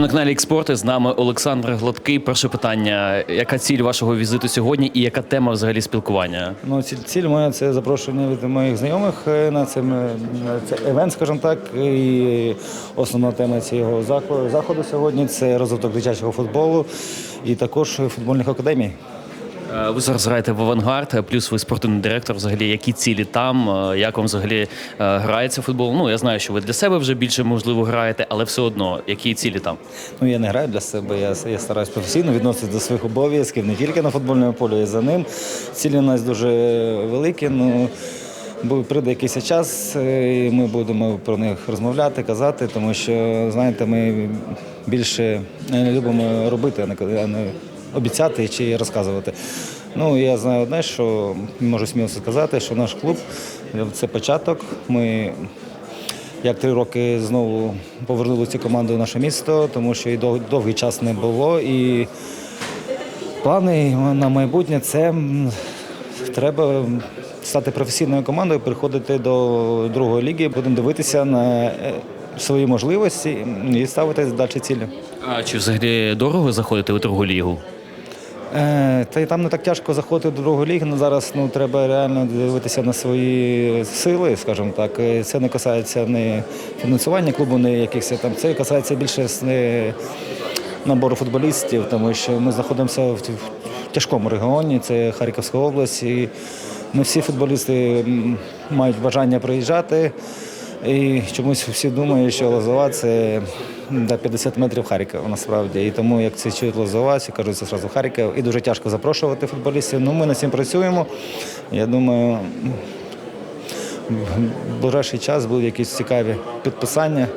Вітаємо на каналі Експорти. З нами Олександр Гладкий. Перше питання: яка ціль вашого візиту сьогодні і яка тема взагалі спілкування? Ну, ціль, ціль моя це запрошення від моїх знайомих е, на цим е, цей евент, скажімо так. І основна тема цього заходу сьогодні це розвиток дитячого футболу і також футбольних академій. Е, Ви зараз граєте в авангард, плюс ви спортивний директор. Взагалі, які цілі там? Е, Як вам взагалі е, грається футбол? Ну я знаю, що ви для себе вже більше можливо граєте, але все одно, які цілі там? Ну, я не граю для себе, я, я стараюсь професійно відноситися до своїх обов'язків не тільки на футбольному полі, і за ним. Цілі у нас дуже великі. Ну, бо прийде якийсь час, е, і ми будемо про них розмовляти, казати, тому що, знаєте, ми більше е, любимо робити, а не обіцяти чи розказувати. Ну, я знаю одне, що можу сміло сказати, що наш клуб це початок. Ми як три роки знову повернули цю команду в наше місто, тому що і довгий час не було. І плани на майбутнє це треба стати професійною командою, приходити до другої ліги, будемо дивитися на е, свої можливості і ставити далі цілі. А чи взагалі дорого заходити у другу лігу? Е, Та й там не так тяжко заходити до другої ліги. але зараз ну, треба реально дивитися на свої сили, скажімо так. Е, Це не касається не фінансування клубу, не якихось там. Це касається більше не набору футболістів, тому що ми знаходимося в тяжкому регіоні, це Харківська область. І не всі футболісти мають бажання приїжджати. І чомусь всі думають, що Лозова це до 50 метрів Харкова насправді. І тому, як це чують всі кажуть, це одразу Харків. І дуже тяжко запрошувати футболістів. Ну, ми над цим працюємо. Я думаю, в ближайший час будуть якісь цікаві підписання,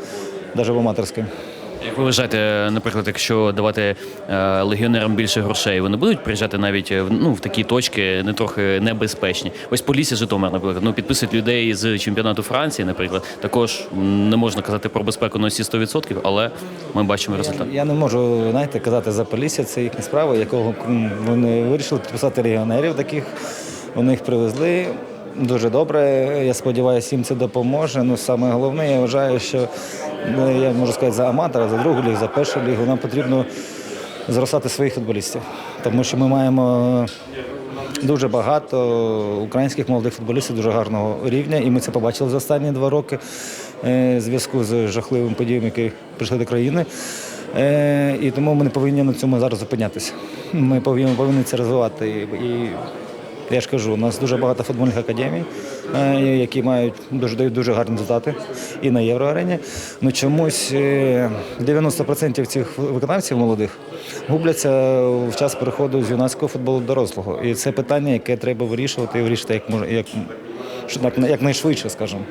навіть в аматорському. Як ви вважаєте, наприклад, якщо давати е, легіонерам більше грошей, вони будуть приїжджати навіть е, в- ну, в такі точки не трохи небезпечні? Ось Полісся Житомир, наприклад, ну підписують людей з чемпіонату Франції, наприклад. Також не можна казати про безпеку на всі 100%, але ми бачимо результат. Я не можу знаєте, казати за Полісся, це їхня справа, якого вони вирішили підписати легіонерів таких. Вони їх привезли. Дуже добре. Я сподіваюся, їм це допоможе. Ну, саме головне, я вважаю, що ну, я можу сказати за аматора, за другу лігу, за першу лігу, нам потрібно зростати своїх футболістів. Тому що ми маємо дуже багато українських молодих футболістів дуже гарного рівня, і ми це побачили за останні два роки е, в зв'язку з жахливими подіями, які прийшли до країни. Е, І тому ми не повинні на цьому зараз зупинятися. Ми повинні, повинні це розвивати. І я ж кажу, у нас дуже багато футбольних академій, е, які мають дуже дають дуже гарні результати і на євроарені. Ну чомусь е, 90% цих виконавців молодих губляться в час переходу з юнацького футболу до дорослого. І це питання, яке треба вирішувати і вирішити як як, як, як найшвидше, скажімо.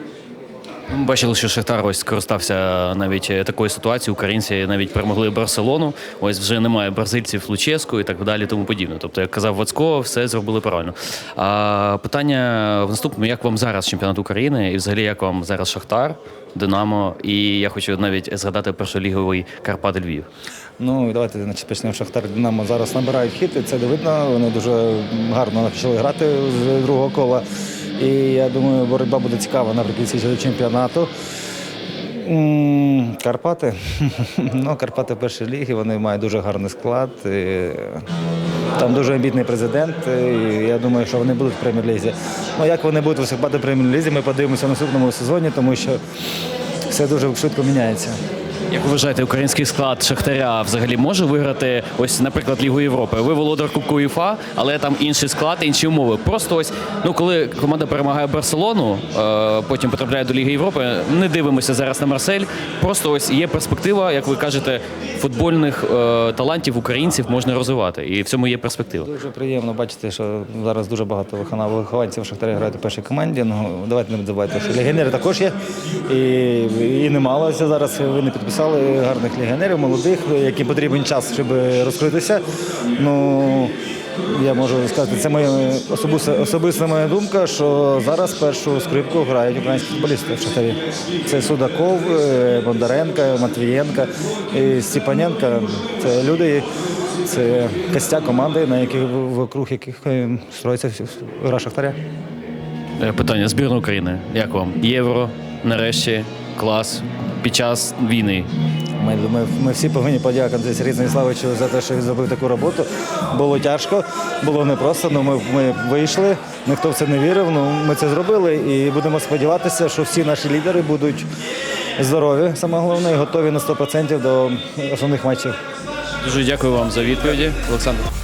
Ми бачили, що Шахтар ось скористався навіть такою ситуацією. Українці навіть перемогли Барселону. Ось вже немає бразильців Луческу і так далі, тому подібне. Тобто, як казав Вацко, все зробили правильно. А питання в наступному: як вам зараз чемпіонат України, і взагалі як вам зараз Шахтар, Динамо? І я хочу навіть згадати першоліговий Карпат Львів. Ну давайте значить, почнемо. Шахтар Динамо зараз набирають хід, і це не видно. Вони дуже гарно почали грати з другого кола. І я думаю, боротьба буде цікава наприкінці цього чемпіонату. Карпати. Ну, Карпати першої ліги, вони мають дуже гарний склад. І Там дуже амбітний президент. І я думаю, що вони будуть в прем'єр-лізі. Ну, як вони будуть виступати в прем'єр-лізі, ми подивимося в наступному сезоні, тому що все дуже швидко міняється. Як ви вважаєте, український склад Шахтаря взагалі може виграти ось, наприклад, Лігу Європи? Ви володар Кубку УЄФА, але там інший склад, інші умови. Просто ось, ну коли команда перемагає Барселону, е, потім потрапляє до Ліги Європи. Не дивимося зараз на Марсель. Просто ось є перспектива, як ви кажете, футбольних е, талантів українців можна розвивати, і в цьому є перспектива. Дуже приємно бачити, що зараз дуже багато вихованців Шахтаря грають у першій команді. Ну давайте не забувайте, що легіонери також є. І, і немало зараз. Ви не підписали гарних легіонерів, молодих, яким потрібен час, щоб розкритися. Ну я можу сказати, це моя особиста, особиста моя думка, що зараз першу скрипку грають українські футболісти в Шахтарі. Це Судаков, е, Бондаренко, Матвієнко Степаненко. Це люди, це костяк команди, на яких вокруг яких е, строїться гра Шахтаря. Е, Питання збірна України. Як вам? Євро, нарешті, клас під час війни. Ми, ми, ми всі повинні подякувати Сергію Станіславовичу за те, що він зробив таку роботу. Було тяжко, було непросто, але ми, ми вийшли. Ніхто в це не вірив. Ну, ми це зробили і будемо сподіватися, що всі наші лідери будуть здорові, саме головне, і готові на 100% до основних матчів. Дуже дякую вам за відповіді, Олександр.